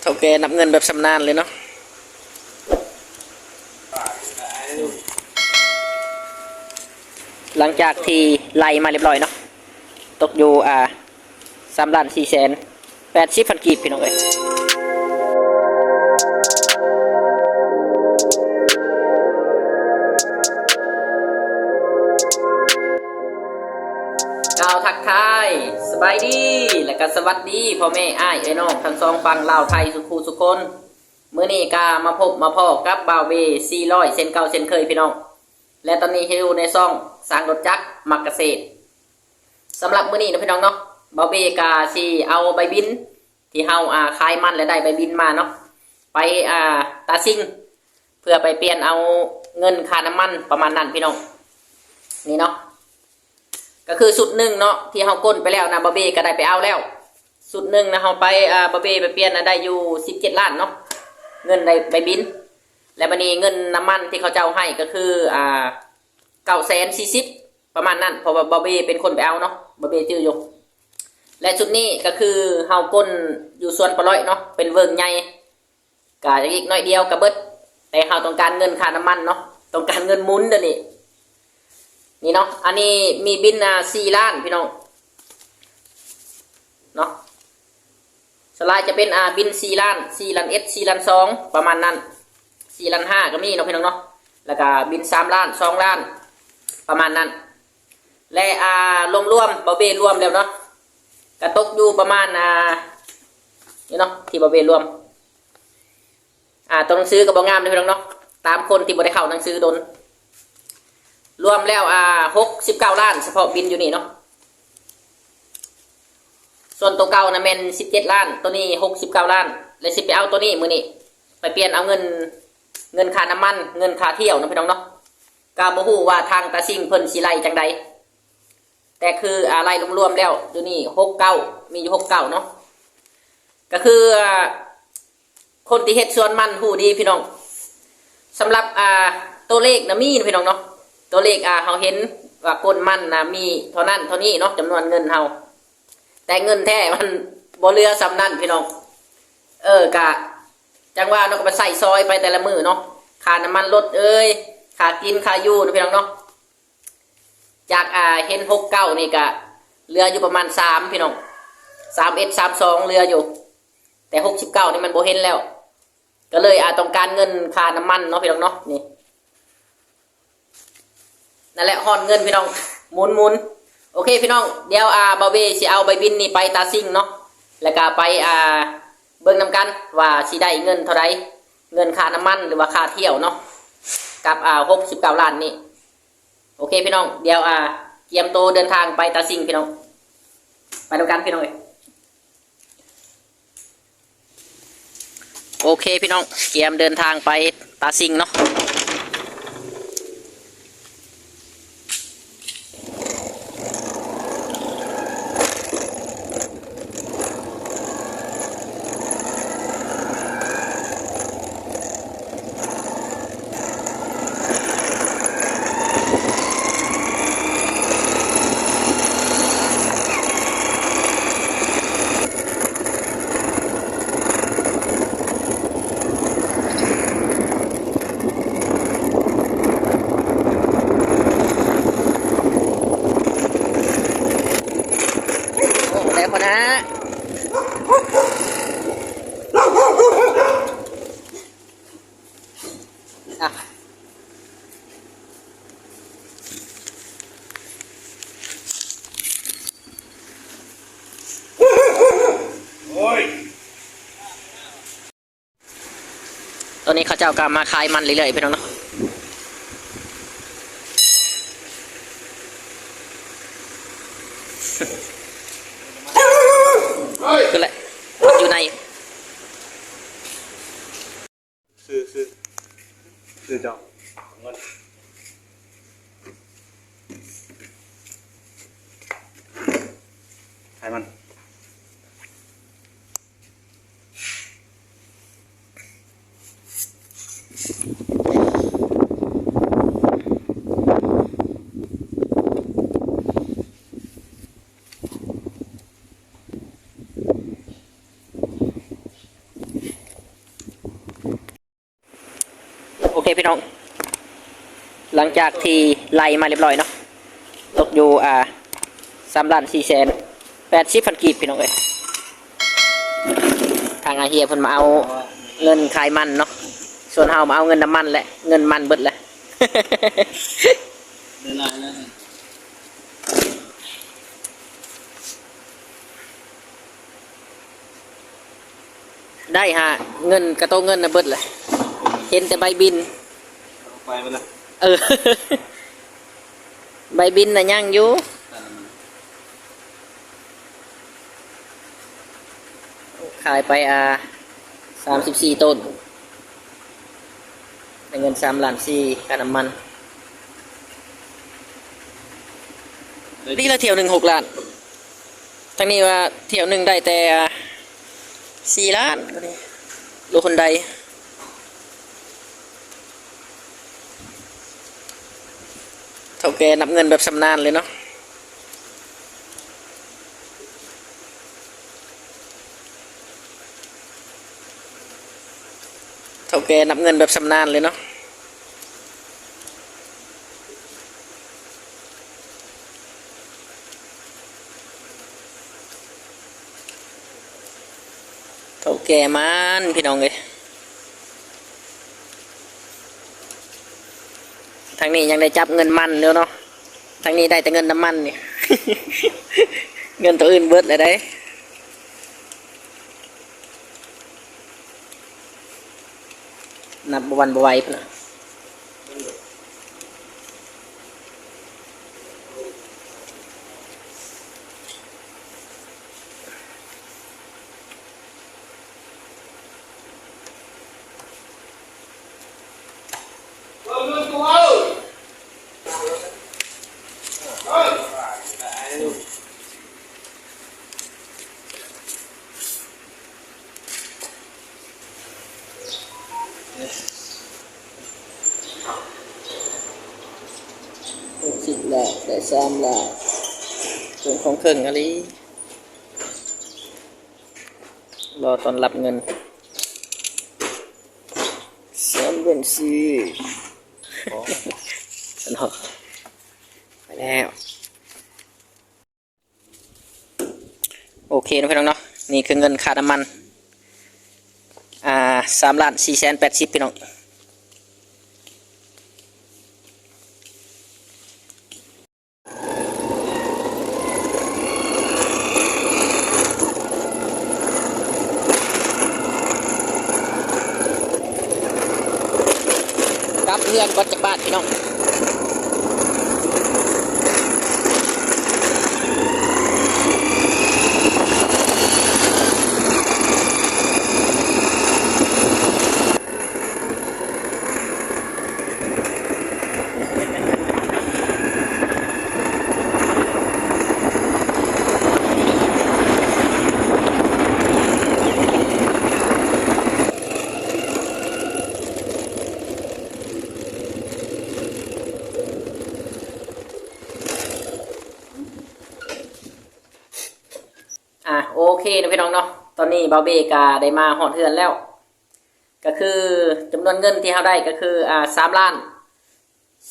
เท่าแกนับเงินแบบชำนาญเลยเนาะหลังจากที่ไล่มาเรียบร้อยเนาะตกอยู่อ่าสามล้านสี่แสนแปดสิบพันกีบพี่น้องเอ้ยาวทักทายสบายดี และก็สวัสดีพ่อแม่อ้ายไอ้น้องทั้งสองฝั่งลาวไทยสุขูสุคนเมื่อนี้กามาพบมาพ่อกับบาวเวสี่ร้อยเซนเก่าเซนเคยพี่น้อง และตอนนี้อยู่ในซ่องสร้างรถจักรมักเกษตรสำหรับมื้อนี้นะพี่น้องเนาะบาวเบกาสิเอาใบบิน ที่เฮาอ่าขายมันและได้ใบบินมาเนาะไปอ่าตาซิงเพื่อไปเปลี่ยนเอาเงินค่าน้ำมันประมาณนั้นพี่น้องนี่เนาะ ก็คือสุดหนึ่งเนาะที่เฮาก้นไปแล้วนะบาวเบก็ได้ไปเอาแล้ว สุดหนึ่งนะเฮาไปอ่าบาวเบไปเปลี่ยนนะได้อยู่สิบเจ็ดล้านเนาะเงินได้ใบบิน และบันนี้เงินน้ำมันที่เขาเจ้าให้ก็คืออ่าเก้าแสนสี่สิบประมาณนั้นเพราะว่าบอบเบเป็นคนไปเอาเนาะบอบเบจื้ออยู่และชุดนี้ก็คือเฮาก้นอยู่ส่วนปลอยเนาะเป็นเวิร์กใหญ่กะอีกน้อยเดียวกระเบิดแต่เฮาต้องการเงินค่าน้ำมันเนาะต้องการเงินมุนเดี๋ยวนี้ นี่เนาะ อันนี้มีบินอ่าสี่ล้านพี่น้อง เนาะสไลด์จะเป็นอ่าบินสี่ล้านสี่ล้านเอสสี่ล้านสองประมาณนั้นสี่ล้านห้าก็มีเนาะพี่น้องเนาะ แล้วก็บินสามล้านสองล้าน ประมาณนั้น และอ่ารวมรวมๆบาเบรวมแล้วเนาะกระตกอยู่ประมาณอ่านี่เนาะที่บาเบรวม อ่าตัวหนังสือกับบางงามเลยพี่น้องเนาะ ตามคนที่บได้เข้าหนังสือโดน รวมแล้วอ่าหกสิบเก้าล้านเฉพาะบินอยู่นี่เนาะส่วนตัวเก่านะเมนสิบเจ็ดล้าน ตัวนี้หกสิบเก้าล้านและสิไปเอาตัวนี้มือนี้ไปเปลี่ยนเอาเงินเงินค่าน้ำมัน เงินค่าเที่ยวนะพี่น้องเนาะกาบฮูว่าทางตาซิงเพิ่นสิไลจังใดแต่คืออะไรรวมๆแล้วอยู่นี่หกเก้ามีอยู่หกเก้าเนาะก็คือคนที่เฮ็ดสวนมันหูดีพี่น้องสำหรับอ่าตัวเลขนะมีนพี่น้องเนาะ ตัวเลขอ่าเราเห็นว่าคนมันนะมีเท่านั้นเท่านี้เนาะจำนวนเงินเฮาแต่เงินแท้มันบ่เหลือสำนั่นพี่น้องเออกะจังว่าเนาะก็ไปใส่ซอยไปแต่ละมือเนาะค่าน้ำมันรถเอ้ยค่ากินค่าอยู่นะพี่น้องเนาะจากอ่าเห็นหกเก้านี่กะเรืออยู่ประมาณสามพี่น้องสามเอ็ดสามสองเรืออยู่ แต่หกสิบเก้านี่มันโบเห็นแล้ว ก็เลยอาต้องการเงินค่าน้ำมันเนาะพี่น้องเนาะนี่ นั่นแหละฮอนเงินพี่น้องหมุนหมุนโอเคพี่น้องเดี๋ยวอาบาเบสิเอาใบบินนี่ไปตาซิงเนาะแล้วก็ไปอ่าเบิ่งนำกันว่าสิได้เงินเท่าไรเงินค่าน้ำมันหรือว่าค่าเที่ยวเนาะกับอ่าหกสิบเก้าล้านนี่โอเคพี่น้องเดี๋ยวอ่าเตรียมตัวเดินทางไปตาซิงพี่น้อง ไปดูกันพี่น้องเอ้ยโอเคพี่น้องเตรียมเดินทางไปตาซิงเนาะ ตอนนี้เขาเจ้ากำมาขายมันเรื่อยๆพี่น้องเนาะเฮ้ยคือแหละอยู่ใน ซื้อซื้อซื้อเจ้าเงินให้มัน เคพี่น้อง หลังจากที่ไล่มาเรียบร้อยเนาะตกอยู่อ่าสามล้านสี่แสนแปดสิบพันกีบพี่น้องเอ้ยทางอาเฮียเพิ่นมาเอาเงินขายมันเนาะส่วนเฮามาเอาเงินน้ำมันแหละเงินมันเบิดแหละเลยได้ฮะเงินกระโตเงินนะเบิดเลย เห็นแต่ใบบิน ไปไปละเออ ใบบินน่ะยังอยู่ขายไปอ่าสามสิบสี่ต้นได้เงินสามล้านสี่ค่าน้ำมันนี่ละเที่ยวหนึ่งหกล้านทั้งนี้ว่าเที่ยวหนึ่งได้แต่สี่ล้านก็นี่ลูกคนใด เท่าแกนับเงินแบบสำนานเลยเนาะเท่าแกนับเงินแบบสำนานเลยเนาะเท่าแกมันพี่น้องเลย ทางนี้ยังได้จับเงินมันเดียวเนาะทางนี้ได้แต่เงินน้ำมันเนี่ยเงินตัวอื่นเบิดเลยได้นับบวันบวายพนะ สามละส่วนของเครื่องอะไรรอตอนรับเงินสามเดือนสี่เนาะไปแล้ว โอเคนะพี่น้องเนาะนี่คือเงินค่าน้ำมัน อ่าสามล้านสี่แสนแปดสิบพี่น้อง เพื่อนก็จากบ้านพี่น้อง อะโอเคนะพี่น้องเนาะตอนนี้บาเบกาได้มาหอดเทือนแล้ว ก็คือจำนวนเงินที่เขาได้ก็คืออ่าสามล้าน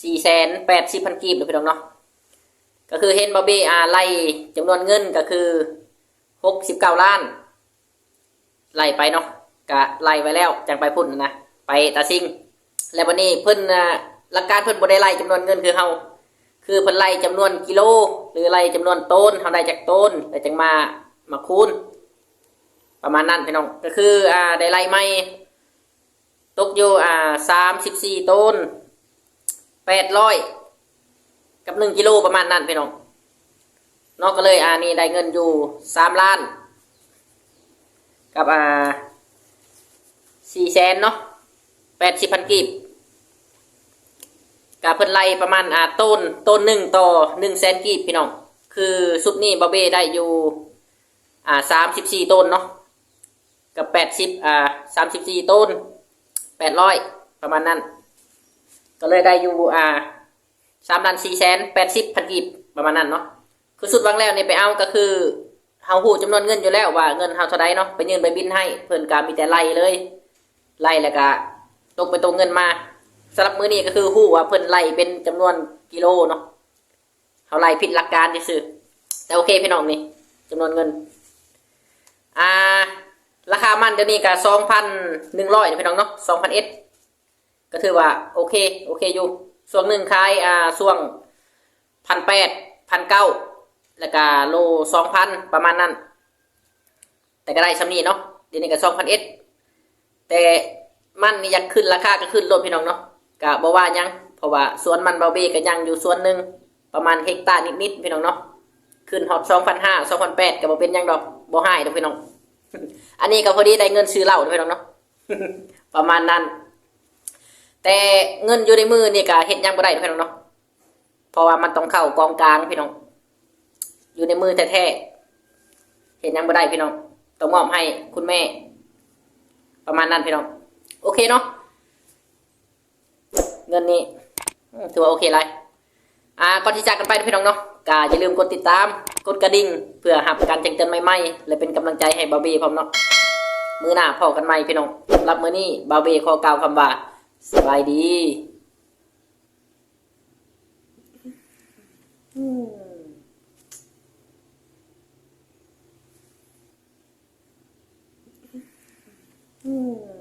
สี่แสนแปดสิบพันกีบนะพี่น้องเนาะก็คือเห็นบาเบอ่าไล่จำนวนเงินก็คือหกสิบเก้าล้านไล่ไปเนาะก็ไล่ไปแล้วจังไปพุ่นนะไปตาซิงแล้ววันนี้เพิ่นอ่าหลักการเพิ่นบ่ได้ไล่จำนวนเงินคือเฮาคือเพิ่นไล่จำนวนกิโล หรือไล่จำนวนต้นเฮาได้จากต้นแล้วจังมา มาคูณ ประมาณนั้นพี่น้อง ก็คืออ่าได้ไล่ไม้ตกอยู่อ่าสามสิบสี่ต้นแปดร้อยกับหนึ่งกิโลประมาณนั้นพี่น้องนอกก็เลยอ่านี่ได้เงินอยู่สามล้าน กับอ่าสี่แสนเนาะแปดสิบพันกีบกับเพิ่นไล่ประมาณอ่าต้นต้นหนึ่งต่อหนึ่งแสนกีบพี่น้อง คือสุดนี้บาเบ้ได้อยู่ อ่าสามสิบสี่ต้นเนาะกับแปดสิบอ่าสามสิบสี่ต้นแปดร้อยประมาณนั้น ก็เลยได้อยู่อ่าสามล้านสี่แสนแปดสิบพันกีบประมาณนั้นเนาะคือสุดวังแล้วเนี่ยไปเอาก็คือเฮาหูจำนวนเงินอยู่แล้วว่าเงินเฮาเท่าใดเนาะไปยืนไปบินให้เพิ่อนก็มีแต่ไล่เลยไล่แล้วก็ตกไปตรงเงินมาสำหรับมื้อนี้ก็คือฮู้ว่าเพิ่นไล่เป็นจำนวนกิโลเนาะเขาไล่ผิดหลักการซื่อแต่โอเคพี่น้องนี่จำนวนเงิน อ่า ราคามันเดี๋ยวนี้ก็สองพันหนึ่งร้อยพี่น้องเนาะสองพันเอก็ถือว่าโอเคโอเคอยู่ส่วนหนึ่งขายอ่าส่วงพันแปดพันเก้าแล้วก็โลสองพันประมาณนั้น แต่ก็ได้สำนีเนาะเดี๋ยวนี้ก็สองพันเอแต่มันนี่ยากขึ้นราคาก็ขึ้นลดพี่น้องเนาะก็บอกว่ายัง เพราะว่าสวนมันเบาเบก็ยังอยู่ส่วนหนึ่งประมาณเฮกตาร์นิดๆพี่น้องเนาะขึ้นฮอตสองพันห้าสองพันแปดก็บ่เป็นยังดอก บ่ให้ดอกพี่น้อง อันนี้ก็พอดีได้เงินซื้อเหล้าด้วยพี่น้องเนาะประมาณนั้น แต่เงินอยู่ในมือนี่ก็เฮ็ดหยังบ่ได้ทุกพี่น้องเนาะเพราะว่ามันต้องเข้ากองกลางพี่น้อง อยู่ในมือแท้ๆเห็นยังบ่ได้พี่น้องต้องมอบให้คุณแม่ ประมาณนั้นพี่น้อง โอเคเนาะเงินนี้ถือว่าโอเคเลยอ่าก่อนที่จากกันไปพี่น้องเนาะ ก็อย่าลืมกดติดตาม กดกระดิ่ง เพื่อหับการแจ้งเตือนใหม่ๆ และเป็นกำลังใจให้บาเบ้พร้อมเนาะ มือหน้าพ่อกันใหม่พี่น้องสำหรับมือนี้บาเบ้ขอกล่าวคำว่าสบายดีอืม